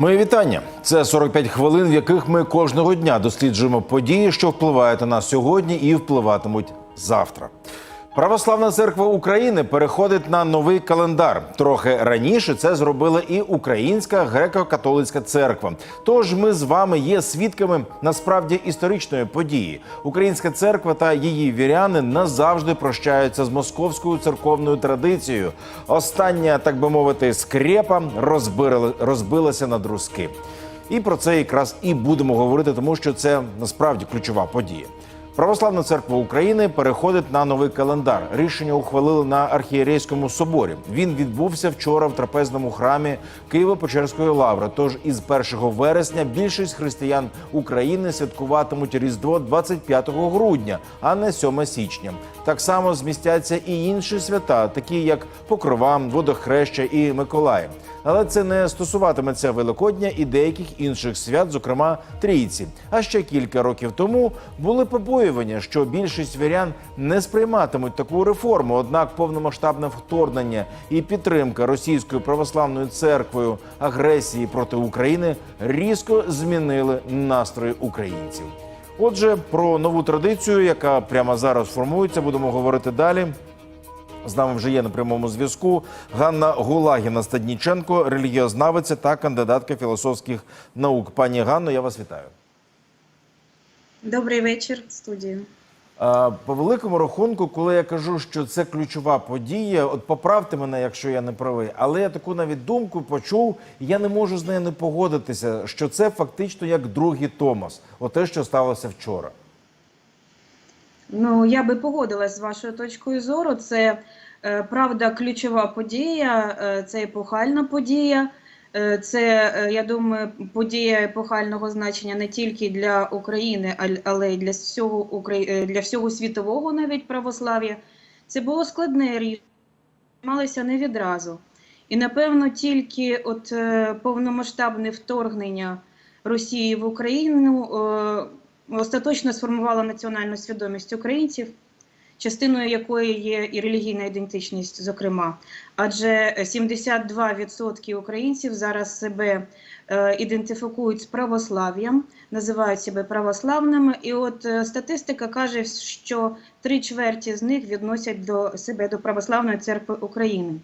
Мої вітання. Це 45 хвилин, в яких ми кожного дня досліджуємо події, що впливають на нас сьогодні і впливатимуть завтра. Православна церква України переходить на новий календар. Трохи раніше це зробила і Українська греко-католицька церква. Тож ми з вами є свідками насправді історичної події. Українська церква та її віряни назавжди прощаються з московською церковною традицією. Остання, так би мовити, скрепа розбирали- розбилася на друзки. І про це якраз і будемо говорити, тому що це насправді ключова подія. Православна церква України переходить на новий календар. Рішення ухвалили на архієрейському соборі. Він відбувся вчора в трапезному храмі Києво-Печерської лаври. Тож із 1 вересня більшість християн України святкуватимуть Різдво 25 грудня, а не 7 січня. Так само змістяться і інші свята, такі як Покрова, Водохреща і Миколаїв. Але це не стосуватиметься Великодня і деяких інших свят, зокрема трійці. А ще кілька років тому були побоювання, що більшість вірян не сприйматимуть таку реформу. Однак повномасштабне вторгнення і підтримка російською православною церквою агресії проти України різко змінили настрої українців. Отже, про нову традицію, яка прямо зараз формується, будемо говорити далі. З нами вже є на прямому зв'язку Ганна Гулагіна Стадніченко, релігіознавиця та кандидатка філософських наук. Пані Ганно, я вас вітаю. Добрий вечір, студію. По великому рахунку, коли я кажу, що це ключова подія, от поправте мене, якщо я не правий, але я таку навіть думку почув, і я не можу з нею не погодитися, що це фактично як другий Томас, оте, що сталося вчора. Ну я би погодилась з вашою точкою зору. Це е, правда ключова подія, е, це епохальна подія. Е, Це, я думаю, подія епохального значення не тільки для України, але й для всього для всього світового навіть православ'я. Це було складне рішення, приймалося не відразу. І напевно тільки от повномасштабне вторгнення Росії в Україну остаточно сформувало національну свідомість українців, частиною якої є і релігійна ідентичність, зокрема. Адже 72% українців зараз себе е, ідентифікують з православ'ям, називають себе православними. І от е, статистика каже, що три чверті з них відносять до себе до Православної церкви України.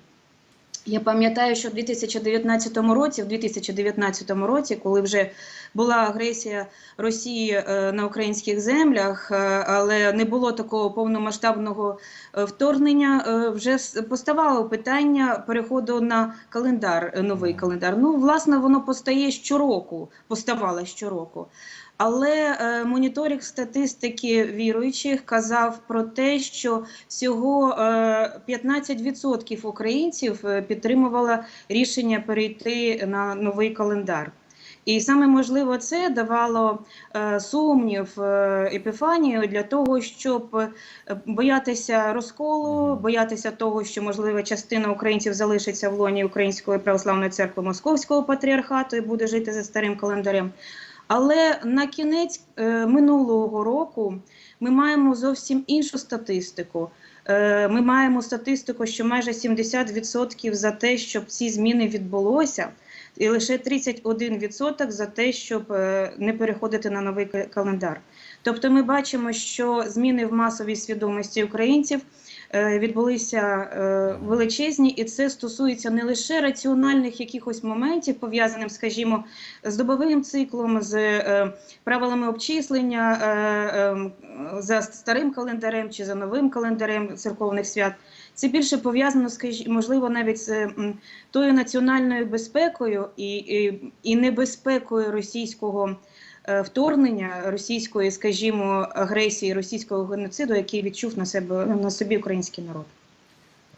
Я пам'ятаю, що в 2019 році, в 2019 році, коли вже була агресія Росії е, на українських землях, е, але не було такого повномасштабного е, вторгнення, вже поставало питання переходу на календар, новий календар. Ну, власне, воно постає щороку, поставало щороку. Але е, моніторинг статистики віруючих казав про те, що всього е, 15% українців е, підтримувало рішення перейти на новий календар. І саме можливо це давало е, сумнів, е, епіфанію для того, щоб е, боятися розколу, боятися того, що можливо частина українців залишиться в лоні Української православної церкви Московського патріархату і буде жити за старим календарем. Але на кінець е, минулого року ми маємо зовсім іншу статистику. Е, Ми маємо статистику, що майже 70% за те, щоб ці зміни відбулося, і лише 31% за те, щоб е, не переходити на новий календар. Тобто, ми бачимо, що зміни в масовій свідомості українців відбулися е, величезні, і це стосується не лише раціональних якихось моментів, пов'язаних, скажімо, з добовим циклом, з е, правилами обчислення е, е, за старим календарем чи за новим календарем церковних свят. Це більше пов'язано, скажімо, можливо, навіть з тою національною безпекою і, і, небезпекою російського е, вторгнення, російської, скажімо, агресії, російського геноциду, який відчув на себе на собі український народ.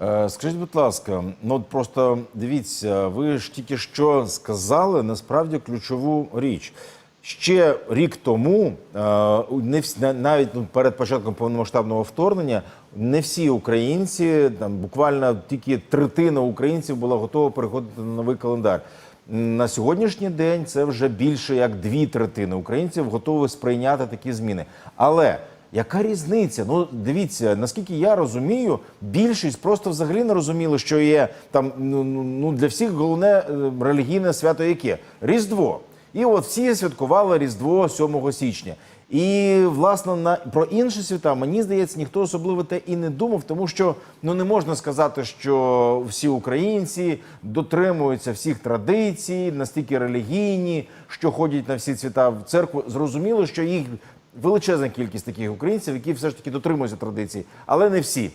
Е, Скажіть, будь ласка, ну от просто дивіться, ви ж тільки що сказали насправді ключову річ. Ще рік тому, е, навіть ну, перед початком повномасштабного вторгнення, не всі українці, там буквально тільки третина українців була готова переходити на новий календар. На сьогоднішній день це вже більше як дві третини українців готові сприйняти такі зміни. Але Яка різниця? Ну дивіться, наскільки я розумію, більшість просто взагалі не розуміли, що є там ну, ну, ну, для всіх головне е, релігійне свято яке Різдво. І от всі святкували Різдво 7 січня. І власне на про інші свята мені здається, ніхто особливо те і не думав, тому що ну не можна сказати, що всі українці дотримуються всіх традицій, настільки релігійні, що ходять на всі свята в церкву. Зрозуміло, що їх величезна кількість таких українців, які все ж таки дотримуються традицій, але не всі.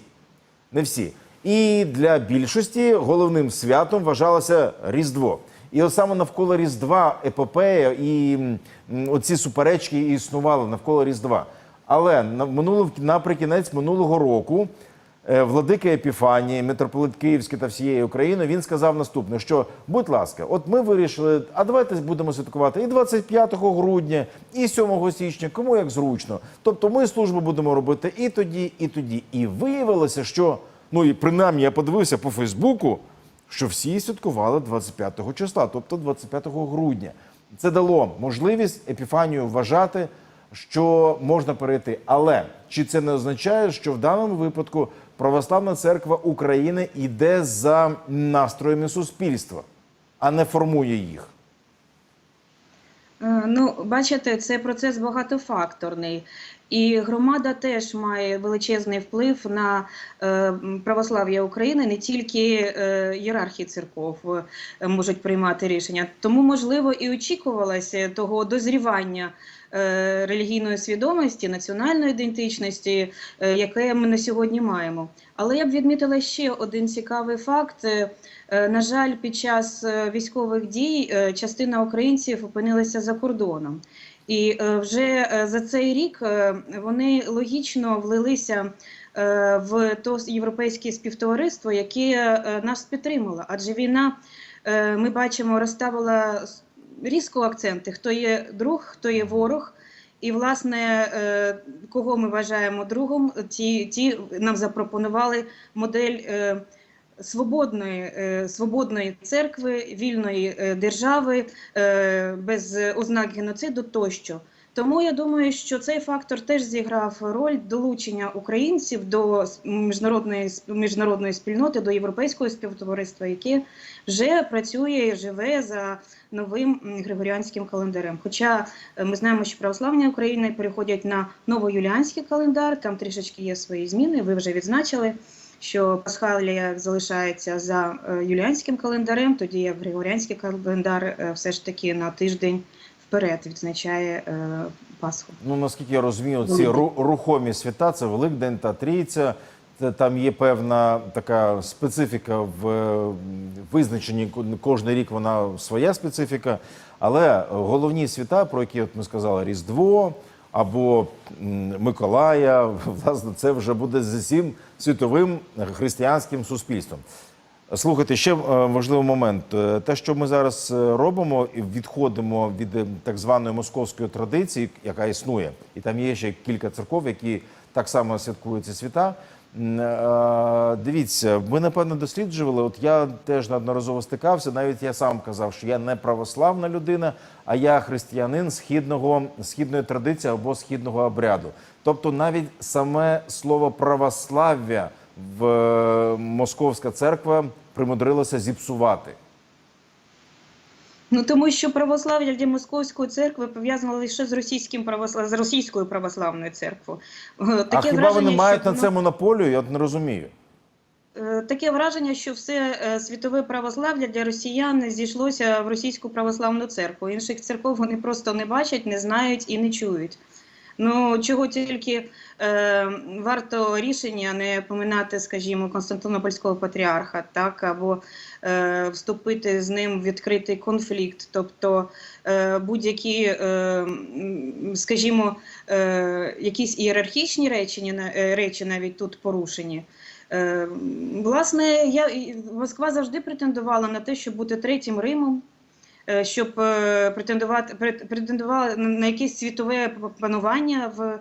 Не всі. І для більшості головним святом вважалося Різдво. І от саме навколо Різдва епопея і оці суперечки існували навколо Різдва. Але на минуло наприкінець минулого року е, владика Епіфанії, митрополит Київський та всієї України, він сказав наступне: що, будь ласка, от ми вирішили, а давайте будемо святкувати і 25 грудня, і 7 січня, кому як зручно. Тобто ми службу будемо робити і тоді, і тоді. І виявилося, що ну і принаймні я подивився по Фейсбуку, що всі святкували 25 числа, тобто 25 грудня. Це дало можливість Епіфанію вважати, що можна перейти. Але чи це не означає, що в даному випадку Православна церква України йде за настроями суспільства, а не формує їх? Е, Ну, бачите, це процес багатофакторний, і громада теж має величезний вплив на е, православ'я України, не тільки е, ієрархи церков е, можуть приймати рішення. Тому, можливо, і очікувалося того дозрівання релігійної свідомості, національної ідентичності, яке ми на сьогодні маємо. Але я б відмітила ще один цікавий факт. На жаль, під час військових дій частина українців опинилася за кордоном. І е, вже е, за цей рік е, вони логічно влилися в то європейське співтовариство, яке нас підтримало. Адже війна, ми бачимо, розставила різко акценти: хто є друг, хто є ворог. І, власне, кого ми вважаємо другом, ті, ті нам запропонували модель свободної, е, свободної церкви, вільної е, держави, е, без ознак геноциду тощо. Тому я думаю, що цей фактор теж зіграв роль долучення українців до міжнародної міжнародної спільноти, до європейського співтовариства, яке вже працює і живе за новим григоріанським календарем. Хоча ми знаємо, що православні України переходять на новоюліанський календар, там трішечки є свої зміни. Ви вже відзначили, що Пасхалія залишається за е, юліанським календарем, тоді як Григоріанський календар е, все ж таки на тиждень вперед відзначає е, Пасху. Ну наскільки я розумію, ці рухомі свята це Великдень та Трійця. Там є певна така специфіка в визначенні. ко- Кожний рік вона своя специфіка. Але головні свята, про які от ми сказали, Різдво або Миколая, власне, це вже буде з усім світовим християнським суспільством. Слухайте, ще е, важливий момент. Е, Те, що ми зараз е, робимо, і відходимо від так званої московської традиції, яка існує, і там є ще кілька церков, які так само святкують ці свята. Е, Дивіться, ми напевно досліджували. От я теж неодноразово стикався. Навіть я сам казав, що я не православна людина, а я християнин східного східної традиції або східного обряду. Тобто, навіть саме слово православ'я в е, московська церква примудрилася зіпсувати. Ну тому що православ'я для московської церкви пов'язано лише з російським православ... з російською православною церквою. Е, Таке а хіба враження, вони мають що на це монополію? Я не розумію. Е, Таке враження, що все е, світове православ'я для росіян зійшлося в російську православну церкву. Інших церков вони просто не бачать, не знають і не чують. Ну чого тільки е, варто рішення не поминати, скажімо, Константинопольського патріарха, так або е, вступити з ним в відкритий конфлікт, тобто е, будь-які, е, скажімо, е, якісь ієрархічні речі, е, речі навіть тут порушені. Е, Власне, я, Москва завжди претендувала на те, щоб бути третім Римом. Е, щоб е, претендувати прет- претендували на- якесь світове панування в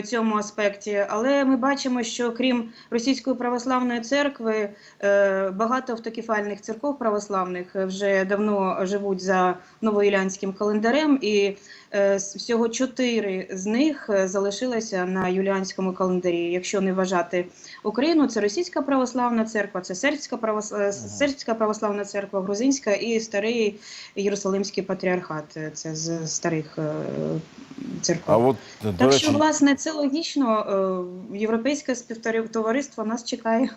цьому аспекті. Але ми бачимо, що крім російської православної церкви, е, багато автокефальних церков православних е, вже давно живуть за новоюліанським календарем, і е, всього чотири з них е, залишилося на юліанському календарі. Якщо не вважати Україну, це російська православна церква, це сербська православна, сербська православна церква, грузинська і старий Єрусалимський патріархат. Е, Це з старих е, церков. А от Так що, власне, це логічно. е, Європейське співтовариство нас чекає.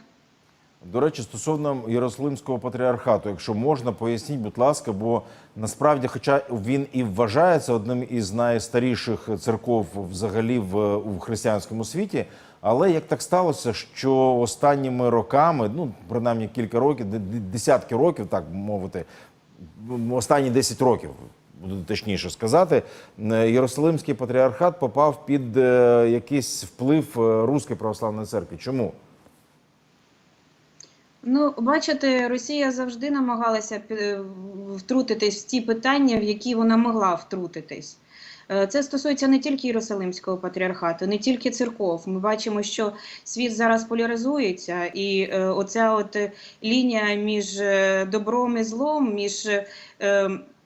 До речі, стосовно Єрусалимського патріархату, якщо можна, поясніть, будь ласка, бо насправді, хоча він і вважається одним із найстаріших церков взагалі в, в християнському світі, але як так сталося, що останніми роками, ну принаймні кілька років, де- де- десятки років, так мовити, останні 10 років. Буду точніше сказати, е, Єрусалимський патріархат попав під е, якийсь вплив е, Руської православної церкви. Чому? Ну, бачите, Росія завжди намагалася втрутитись в ті питання, в які вона могла втрутитись. Це стосується не тільки Єрусалимського патріархату, не тільки церков. Ми бачимо, що світ зараз поляризується, і оця от лінія між добром і злом, між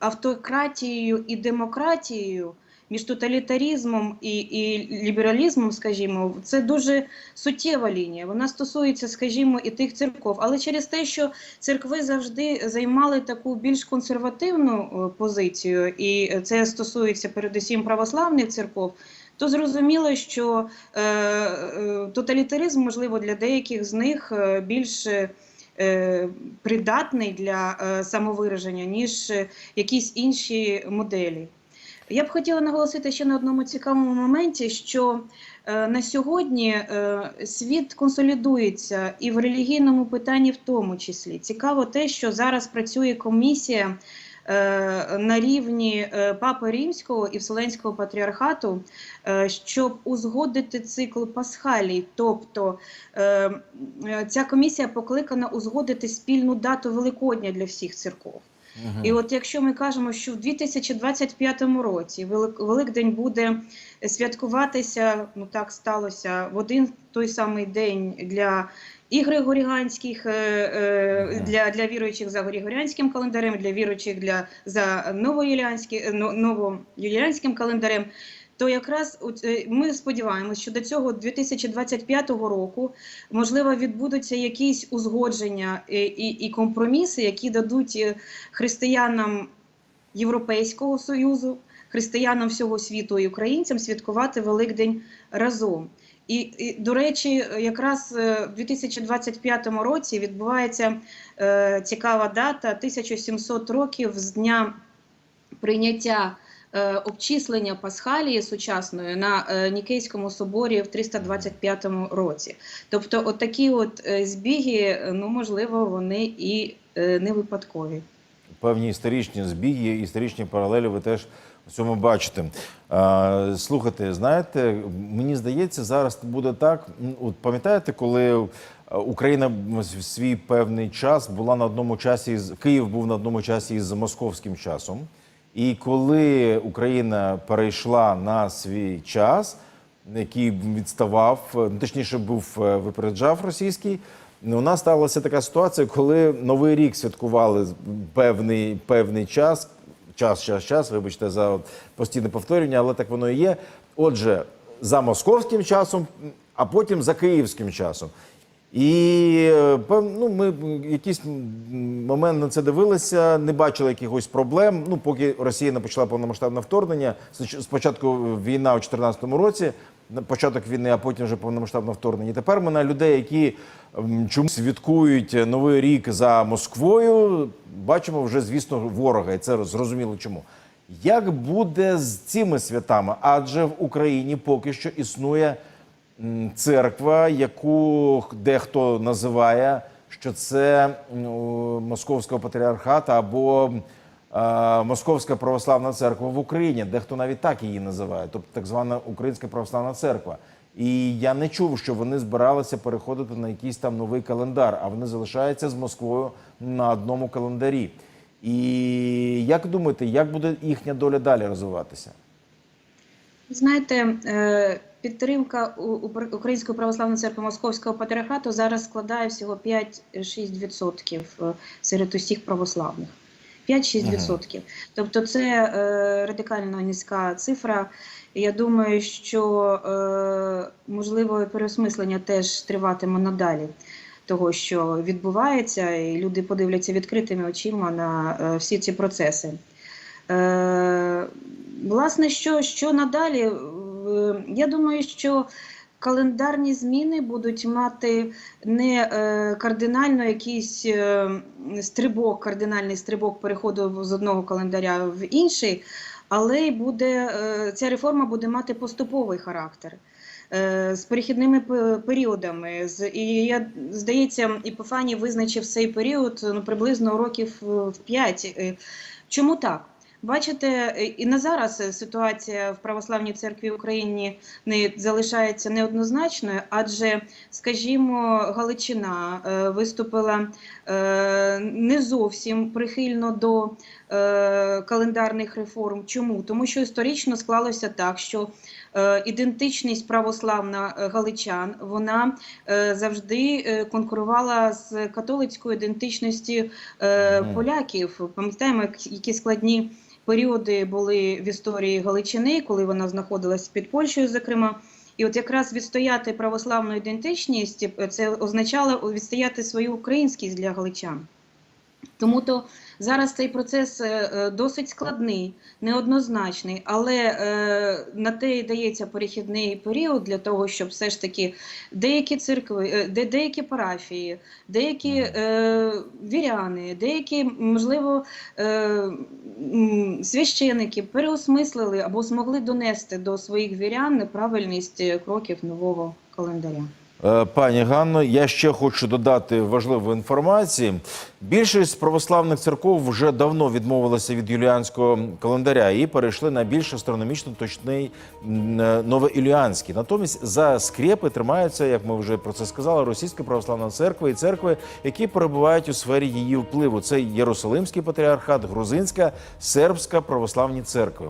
автократією і демократією, між тоталітарізмом і, і лібералізмом, скажімо, це дуже суттєва лінія. Вона стосується, скажімо, і тих церков, але через те, що церкви завжди займали таку більш консервативну е, позицію, і це стосується передусім православних церков. То зрозуміло, що е, е, тоталітаризм, можливо, для деяких з них е, більш придатний для е, самовираження, ніж е, якісь інші моделі. Я б хотіла наголосити ще на одному цікавому моменті, що е, на сьогодні е, світ консолідується і в релігійному питанні в тому числі. Цікаво те, що зараз працює комісія е, на рівні е, Папи Римського і Вселенського патріархату, е, щоб узгодити цикл Пасхалій. Тобто е, е, ця комісія покликана узгодити спільну дату Великодня для всіх церков. І от якщо ми кажемо, що в 2025 році Велик- Великдень буде святкуватися, ну так сталося в один той самий день для і григоріанських, е, е, для, для віруючих за григоріанським календарем, для віруючих для за новоюліанським, е, новоюліанським календарем. То якраз ми сподіваємося, що до цього 2025 року можливо відбудуться якісь узгодження і, і, і компроміси, які дадуть християнам Європейського Союзу, християнам всього світу і українцям святкувати Великдень разом. І, і до речі, якраз е, в 2025 році відбувається е, цікава дата 1700 років з дня прийняття е, обчислення Пасхалії сучасної на е, Нікейському соборі в 325 році. Тобто, от такі от збіги, ну можливо, вони і не випадкові. певні історичні збіги, історичні паралелі ви теж цьому бачите. А, слухайте, знаєте, мені здається, зараз буде так. От пам'ятаєте, коли е, Україна в свій певний час була на одному часі з Київ був на одному часі із московським часом. І коли Україна перейшла на свій час, який відставав, е, точніше був е, випереджав російський. ну, У нас сталася така ситуація, коли Новий рік святкували певний, певний час, час, час, час, вибачте за от постійне повторювання, але так воно і є. Отже, за московським часом, а потім за київським часом. І е, ну, ми якийсь момент на це дивилися, не бачили якихось проблем. Ну, поки Росія не почала повномасштабне вторгнення. Спочатку війна у 2014 році, початок війни, а потім вже повномасштабне вторгнення. Тепер ми на людей, які чомусь святкують Новий рік за Москвою, бачимо вже, звісно, ворога, і це зрозуміло чому. Як буде з цими святами? Адже в Україні поки що існує церква, яку дехто називає, що це Московського патріархата або Московська православна церква в Україні. Дехто навіть так її називає, тобто так звана Українська православна церква. І я не чув, що вони збиралися переходити на якийсь там новий календар, а вони залишаються з Москвою на одному календарі. І як думаєте, як буде їхня доля далі розвиватися? Знаєте, е, підтримка Української православної церкви Московського патріархату зараз складає всього 5-6% е, серед усіх православних. 5-6%. Тобто це е, радикально низька цифра. Я думаю, що е, можливо переосмислення теж триватиме надалі. Того, що відбувається, і люди подивляться відкритими очима на е, всі ці процеси. Е, власне, що, що надалі? Е, Я думаю, що календарні зміни будуть мати не е, кардинально якийсь е, стрибок, кардинальний стрибок переходу з одного календаря в інший, але й буде, е, ця реформа буде мати поступовий характер. З перехідними пе- періодами, і я здається, Іпофаній визначив цей період ну приблизно років в 5. Чому так? Бачите, е, і на зараз е, ситуація в православній церкві в Україні не залишається неоднозначною, адже, скажімо, Галичина е, виступила не зовсім прихильно до календарних реформ. Чому? Тому що історично склалося так, що ідентичність православна галичан вона завжди конкурувала з католицькою ідентичністю поляків. Пам'ятаємо, які складні періоди були в історії Галичини, коли вона знаходилась під Польщею, зокрема. І от якраз відстояти православну ідентичність е, це означало відстояти свою українськість для галичан. Тому то зараз цей процес е, е, досить складний, неоднозначний, але е, на те і дається перехідний період для того, щоб все ж таки деякі церкви, де деякі парафії, деякі е, віряни, деякі, можливо, е, священики переосмислили або змогли донести до своїх вірян правильність е, кроків нового календаря. Е, Пані Ганно, я ще хочу додати важливу інформацію. Більшість православних церков вже давно відмовилися від юліанського календаря і перейшли на більш астрономічно точний е, новоілюанський. Натомість за скрепи тримаються, як ми вже про це сказали, російська православна церква і церкви, які перебувають у сфері її впливу. Це Єрусалимський патріархат, Грузинська, сербська православні церкви.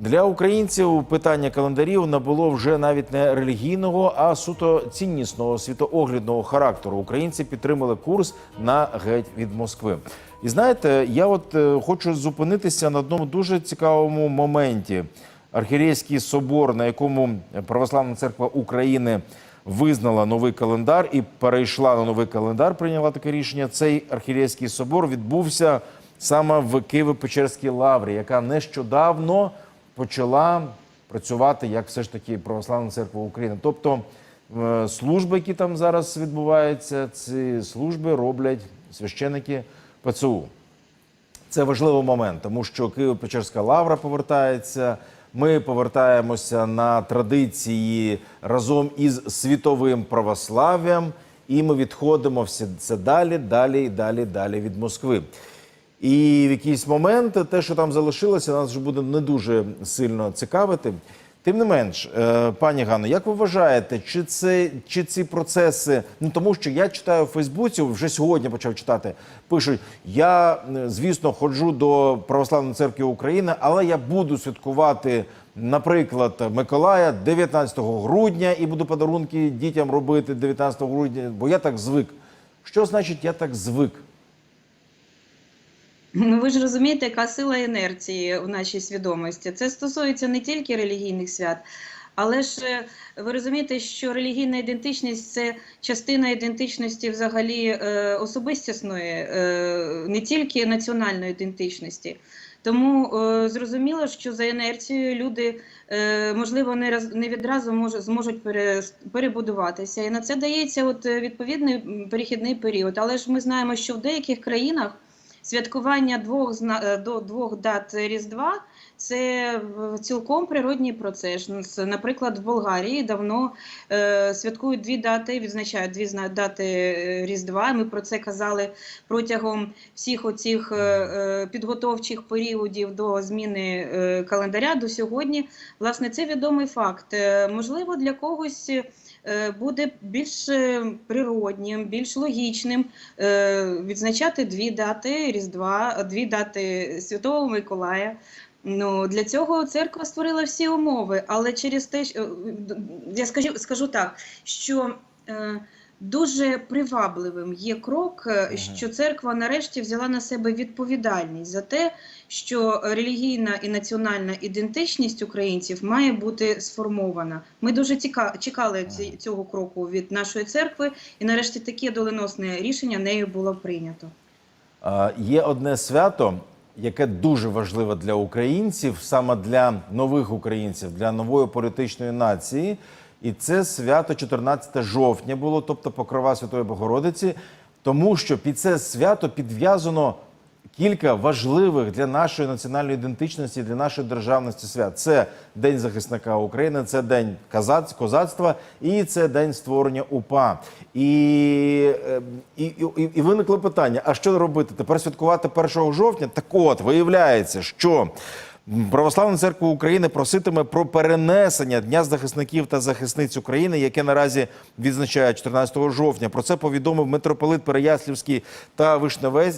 Для українців питання календарів набуло вже навіть не релігійного, а суто ціннісного світооглядного характеру. Українці підтримали курс на геть від Москви. І знаєте, я от е, хочу зупинитися на одному дуже цікавому моменті. Архірейський собор, на якому Православна церква України визнала новий календар і перейшла на новий календар, прийняла таке рішення. Цей архірейський собор відбувся саме в Києво-Печерській лаврі, яка нещодавно почала працювати як все ж таки Православна церква України. Тобто е, служби, які там зараз відбуваються, ці служби роблять священики ПЦУ. Це важливий момент, тому що Києво-Печерська лавра повертається. Ми повертаємося на традиції разом із світовим православ'ям, і ми відходимо все далі, далі і далі, далі від Москви. І в якийсь момент те, що там залишилося, нас вже буде не дуже сильно цікавити. Тим не менш, е, пані Ганно, як ви вважаєте, чи це чи ці процеси? Ну тому що я читаю в Фейсбуці, вже сьогодні почав читати. Пишуть: я е, звісно ходжу до православної церкви України, але я буду святкувати, наприклад, Миколая 19 грудня і буду подарунки дітям робити 19 грудня, бо я так звик. Що значить я так звик? Ну ви ж розумієте, яка сила інерції в нашій свідомості. Це стосується не тільки релігійних свят, але ж е, ви розумієте, що релігійна ідентичність це частина ідентичності взагалі е, особистісної, е, не тільки національної ідентичності. Тому е, зрозуміло, що за інерцією люди, е, можливо, не, раз, не відразу може, зможуть пере, перебудуватися. І на це дається от, відповідний перехідний період. Але ж ми знаємо, що в деяких країнах святкування двох е, до двох дат Різдва Це цілком природній процес. Ну, Наприклад, в Болгарії давно е, святкують дві дати, відзначають дві дати е, Різдва. Ми про це казали протягом всіх оцих підготовчих періодів до зміни календаря до сьогодні. Власне, це відомий факт. Можливо, для когось буде більш е, природнім, більш логічним е, відзначати дві дати Різдва, дві дати Святого Миколая. Ну, для цього церква створила всі умови, але через те, що я скажу, скажу так, що е, дуже привабливим є крок, е, що церква нарешті взяла на себе відповідальність за те, що релігійна і національна ідентичність українців має бути сформована. Ми дуже чекали цього кроку від нашої церкви, і нарешті таке доленосне рішення нею було прийнято. Є одне свято, яке дуже важливе для українців, саме для нових українців, для нової політичної нації. І це свято 14 жовтня було, тобто Покрова Святої Богородиці, тому що під це свято підв'язано кілька важливих для нашої національної ідентичності, для нашої державності свят. Це День захисника України, це День казац- козацтва і це День створення УПА. І, е, і, і, і виникло питання: а що робити? Тепер святкувати 1 жовтня? Так от, виявляється, що. Православна церква України проситиме про перенесення Дня захисників та захисниць України, яке наразі відзначає 14 жовтня. Про це повідомив митрополит Переяслівський та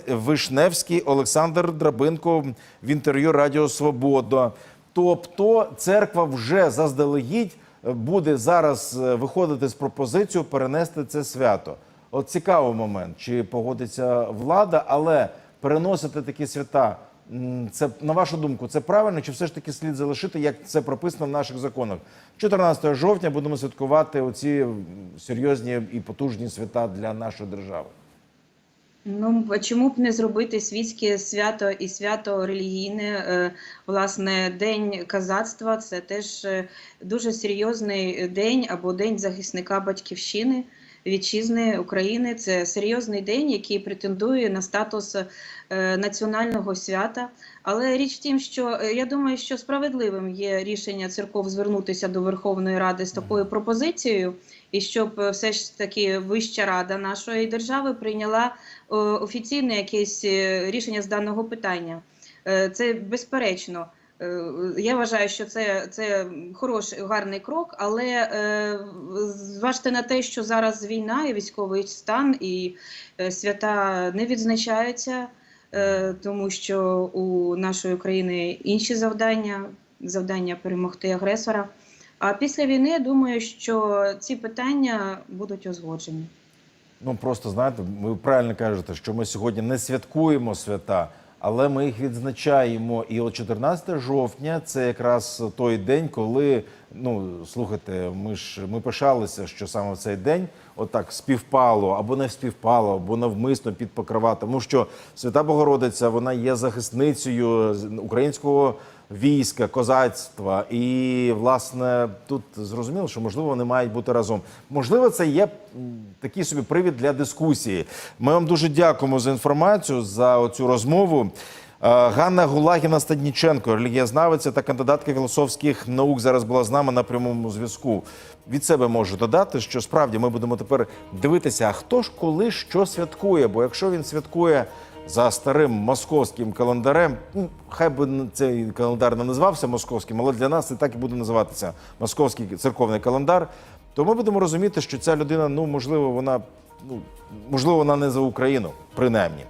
Вишневський Олександр Драбинко в інтерв'ю Радіо Свобода. Тобто церква вже заздалегідь е, буде зараз е, виходити з пропозицією перенести це свято. От цікавий момент, чи погодиться влада, але переносити такі свята. Це на вашу думку, це правильно, чи все ж таки слід залишити, як це прописано в наших законах? 14 жовтня будемо святкувати оці серйозні і потужні свята для нашої держави. Ну, а чому б не зробити світське свято і свято релігійне? Е, Власне, День казацтва це теж е, дуже серйозний день або День захисника батьківщини, вітчизни України. Це серйозний день, який претендує на статус е, національного свята. Але річ в тім, що е, я думаю, що справедливим є рішення церков звернутися до Верховної Ради з такою пропозицією, і щоб е, все ж таки Вища Рада нашої держави прийняла офіційне якесь рішення з даного питання. Це безперечно. Е, Я вважаю, що це, це хороший, гарний крок, але е, зважте на те, що зараз війна і військовий стан, і е, свята не відзначаються, е, тому що у нашої країни інші завдання, завдання перемогти агресора. А після війни я думаю, що ці питання будуть узгоджені. Ну просто знаєте, ви правильно кажете, що ми сьогодні не святкуємо свята, але ми їх відзначаємо. І от 14 жовтня це якраз той день, коли ну слухайте, ми ж ми пишалися, що саме в цей день отак співпало або не співпало, або навмисно під покрова. Тому що Свята Богородиця вона є захисницею українського війська, козацтва. І власне тут зрозуміло, що можливо вони мають бути разом. Можливо, це є такий собі привід для дискусії. Ми вам дуже дякуємо за інформацію за цю розмову. Е, Ганна Гулагіна Стадніченко, релігієзнавиця та кандидатка філософських наук, зараз була з нами на прямому зв'язку. Від себе можу додати, що справді ми будемо тепер дивитися, хто ж коли що святкує. Бо якщо він святкує за старим московським календарем, ну, хай би цей календар не називався московським, але для нас це так і буде називатися московський церковний календар. То ми будемо розуміти, що ця людина, ну можливо, вона ну можливо, вона не за Україну, принаймні.